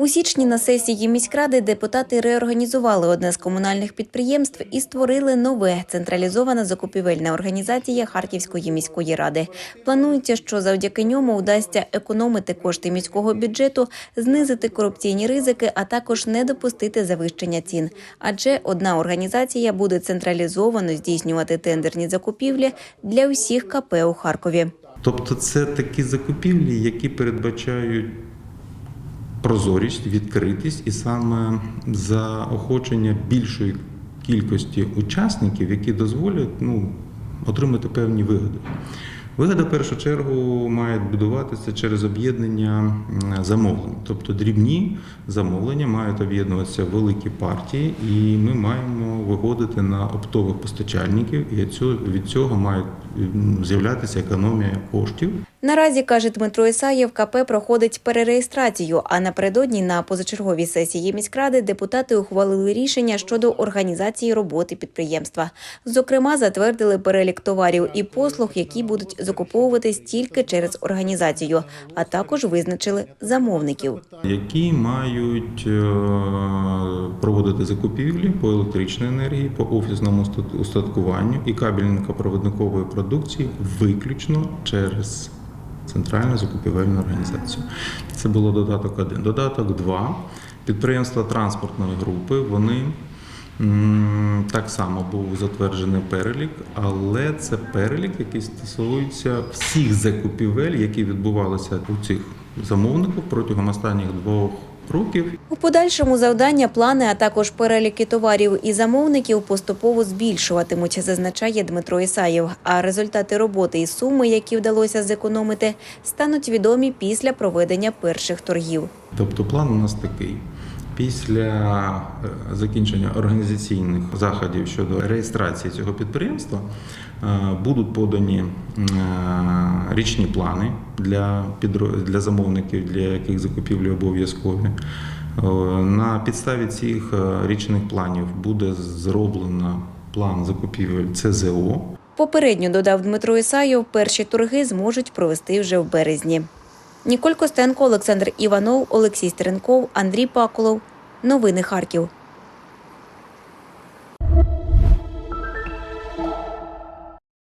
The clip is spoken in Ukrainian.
У січні на сесії міськради депутати реорганізували одне з комунальних підприємств і створили нове централізована закупівельна організація Харківської міської ради. Планується, що завдяки ньому вдасться економити кошти міського бюджету, знизити корупційні ризики, а також не допустити завищення цін. Адже одна організація буде централізовано здійснювати тендерні закупівлі для усіх КП у Харкові. Тобто це такі закупівлі, які передбачають прозорість, відкритість і саме заохочення більшої кількості учасників, які дозволять ну, отримати певні вигоди. Вигода, в першу чергу, має будуватися через об'єднання замовлень. Тобто дрібні замовлення мають об'єднуватися великі партії, і ми маємо виходити на оптових постачальників, і від цього має з'являтися економія коштів. Наразі каже Дмитро Ісаєв, КП проходить перереєстрацію. А напередодні на позачерговій сесії міськради депутати ухвалили рішення щодо організації роботи підприємства. Зокрема, затвердили перелік товарів і послуг, які будуть закуповуватись тільки через організацію, а також визначили замовників. які мають е, проводити закупівлі по електричній енергії, по офісному устат- устаткуванню і кабельнико-проводникової продукції виключно через центральну закупівельну організацію. Це було додаток 1. Додаток 2. Підприємства транспортної групи вони так само був затверджений перелік, але це перелік, який стосується всіх закупівель, які відбувалися у цих замовників протягом останніх двох років. У подальшому завдання, плани, а також переліки товарів і замовників поступово збільшуватимуть, зазначає Дмитро Ісаєв. А результати роботи і суми, які вдалося зекономити, стануть відомі після проведення перших торгів. Тобто план у нас такий. Після е, закінчення організаційних заходів щодо реєстрації цього підприємства е, будуть подані е, річні плани для, для замовників, для яких закупівлі обов'язкові. На підставі цих річних планів буде зроблено план закупівель ЦЗО. Попередньо додав Дмитро Ісаєв, перші торги зможуть провести вже в березні. Ніколь Костенко, Олександр Іванов, Олексій Стеренков, Андрій Паколов. Новини Харків.